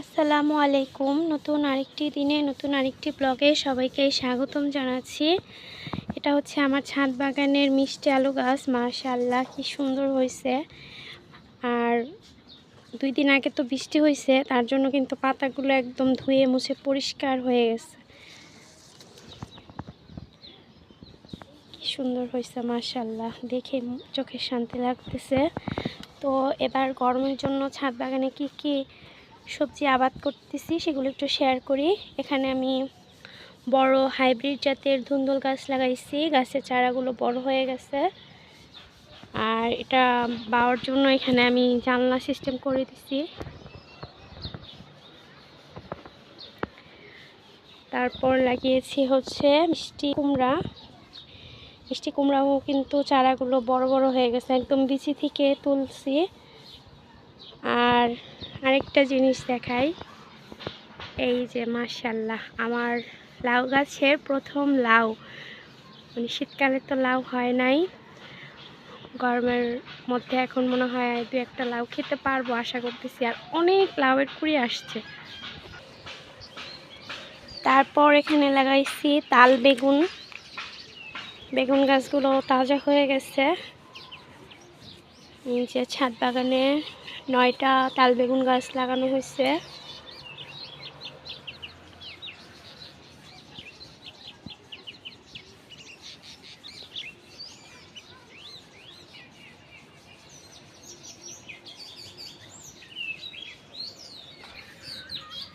আসসালামু আলাইকুম। নতুন আরেকটি দিনে, নতুন আরেকটি ব্লগে সবাইকে স্বাগতম জানাচ্ছি। এটা হচ্ছে আমার ছাদ বাগানের মিষ্টি আলু গাছ। মাশাল্লাহ কি সুন্দর হয়েছে। আর দুই দিন আগে তো বৃষ্টি হয়েছে, তার জন্য কিন্তু পাতাগুলো একদম ধুয়ে মুছে পরিষ্কার হয়ে গেছে। কি সুন্দর হয়েছে মাশাল্লাহ দেখে চোখের শান্তি লাগতেছে। তো এবার গরমের জন্য ছাদ বাগানে কি কি সবজি আবাদ করতেছি, সেগুলো একটু শেয়ার করি। এখানে আমি বড় হাইব্রিড জাতের ধুন্দুল গাছ লাগাইছি, গাছের চারাগুলো বড় হয়ে গেছে। আর এটা বাওয়ার জন্য এখানে আমি জানলা সিস্টেম করে দিছি। তারপর লাগিয়েছি হচ্ছে মিষ্টি কুমড়া। মিষ্টি কুমড়াও কিন্তু চারাগুলো বড় বড় হয়ে গেছে, একদম বিচি থেকে তুলছি। আর আরেকটা জিনিস দেখাই। এই যে মার্শাল্লাহ আমার লাউ গাছের প্রথম লাউ। মানে শীতকালে তো লাউ হয় নাই। গরমের মধ্যে এখন মনে হয় দু একটা লাউ খেতে পারব আশা করতেছি। আর অনেক লাউয়ের কুড়ি আসছে। তারপর এখানে লাগাইছি তাল বেগুন। বেগুন গাছগুলো তাজা হয়ে গেছে। যে ছাদ বাগানে নয়টা তাল বেগুন গাছ লাগানো হয়েছে।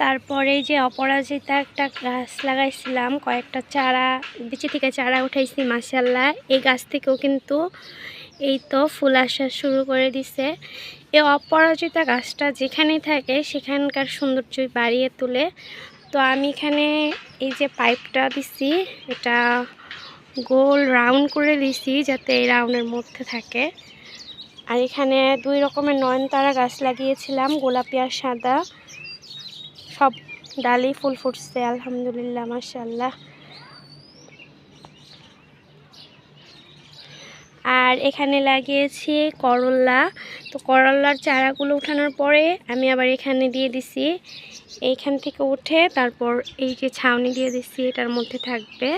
তারপরে যে অপরাজিতা একটা গাছ লাগাইছিলাম, কয়েকটা চারা, বিচি থেকে চারা উঠাইছি মাসাল্লাহ এই গাছ থেকেও কিন্তু এই তো ফুল আসা শুরু করে দিছে। এই অপরাজিতা গাছটা যেখানেই থাকে, সেখানকার সৌন্দর্য বাড়িয়ে তোলে। তো আমি এখানে এই যে পাইপটা দিছি, এটা গোল রাউন্ড করে দিছি যাতে এই রাউন্ডের মধ্যে থাকে। আর এখানে দুই রকমের নয়নতারা গাছ লাগিয়েছিলাম, গোলাপি আর সাদা। সব ডালি ফুল ফুটছে, আলহামদুলিল্লাহ মাসাল্লাহ আর এখানে লাগিয়েছি করল্লা তো করল্লার চারাগুলো উঠানোর পরে আমি আবার এখানে দিয়ে দিছি। এইখান থেকে উঠে তারপর এই যে ছাউনি দিয়ে দিছি, এটার মধ্যে থাকবে।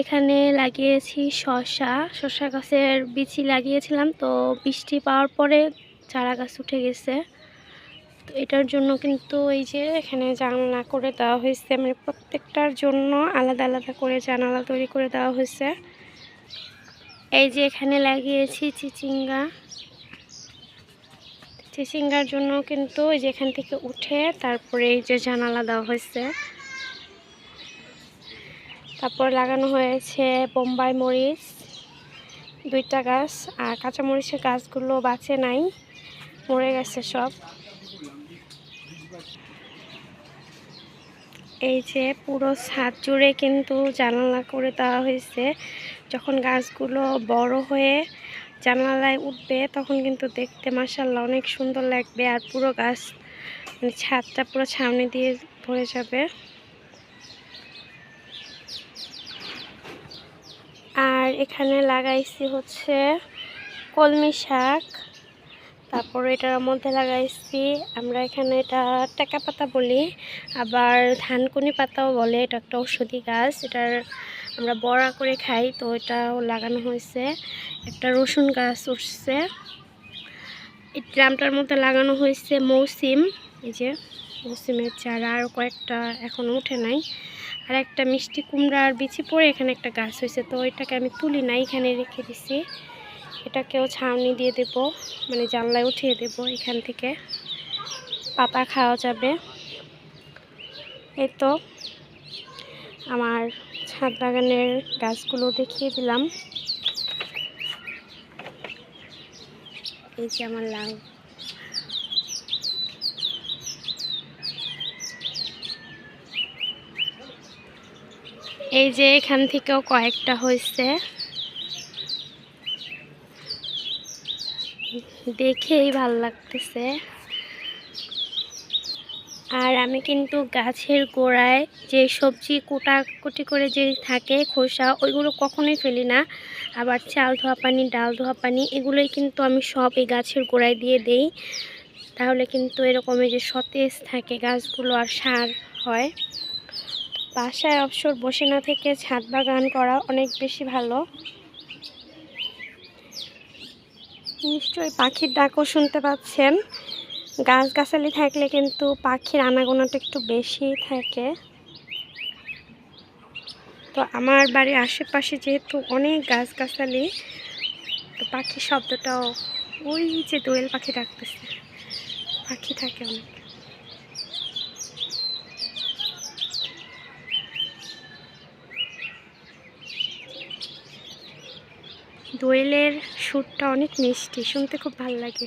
এখানে লাগিয়েছি শশা শশা গাছের বিচি লাগিয়েছিলাম, তো বৃষ্টি পাওয়ার পরে চারা গাছ উঠে গেছে। তো এটার জন্য কিন্তু এই যে এখানে জানলা করে দেওয়া হয়েছে মানে প্রত্যেকটার জন্য আলাদা আলাদা করে জানালা তৈরি করে দেওয়া হয়েছে। এই যে এখানে লাগিয়েছি চিচিঙ্গা। চিচিঙ্গার জন্য কিন্তু এই যে এখান থেকে উঠে তারপরে এই যে জানালা দেওয়া হয়েছে। তারপর লাগানো হয়েছে বোম্বাই মরিচ, দুইটা গাছ, আর কাঁচা মরিচের গাছগুলো বাঁচে নাই, মরে গেছে সব। এই যে পুরো ছাদ জুড়ে কিন্তু জানালা করে দেওয়া হয়েছে। যখন গাছগুলো বড় হয়ে জানালায় উঠবে, তখন কিন্তু দেখতে মাসাল্লাহ অনেক সুন্দর লাগবে আর পুরো গাছ মানে ছাদটা পুরো ছাউনি দিয়ে ভরে যাবে। আর এখানে লাগাইছি হচ্ছে কলমি শাক। তারপর এটার মধ্যে লাগাইছি, আমরা এখানে এটা টেকা পাতা বলি, আবার ধানকুনি পাতাও বলে, এটা একটা ঔষধি গাছ, এটার আমরা বড়া করে খাই, তো এটাও লাগানো হয়েছে, একটা রসুন গাছ উঠছে, এই ড্রামটার মধ্যে লাগানো হয়েছে মৌসিম, এই যে মৌসিমের চারা আর কয়েকটা এখন উঠে নাই, আর একটা মিষ্টি কুমড়ার বিচি পরে এখানে একটা গাছ হয়েছে, তো এটাকে আমি তুলি না এখানে রেখে দিছি। এটাকেও ছাউনি দিয়ে দেব মানে জানলায় উঠিয়ে দেব এখান থেকে। পাতা খাওয়া যাবে। এই তো আমার ছাদ বাগানের গাছগুলো দেখিয়ে দিলাম। এই যে আমার লাউ। এই যে এখান থেকেও কয়েকটা হয়েছে। দেখেই ভালো লাগতেছে। আর আমি কিন্তু গাছের গোড়ায় যে সবজি কুটাকুটি করে যে থাকে, খোসা, ওইগুলো কখনোই ফেলি না। আবার চাল ধোয়া পানি, ডাল ধোয়া পানি, এগুলোই কিন্তু আমি সব এই গাছের গোড়ায় দিয়ে দেই। তাহলে কিন্তু এরকমই যে সতেজ থাকে গাছগুলো আর সার হয়। বাসায় অবসর বসে না থেকে ছাদ বাগান করা অনেক বেশি ভালো। নিশ্চয়ই পাখির ডাকও শুনতে পাচ্ছেন। গাছগাছালি থাকলে কিন্তু পাখির আনাগোনাটা একটু বেশি থাকে। তো আমার বাড়ির আশেপাশে যেহেতু অনেক গাছগাছালি, তো পাখির শব্দটাও ওই যে দোয়েল পাখি ডাকতেছে। পাখি থাকে অনেক। দোয়েলের সুরটা অনেক মিষ্টি শুনতে খুব ভালো লাগে।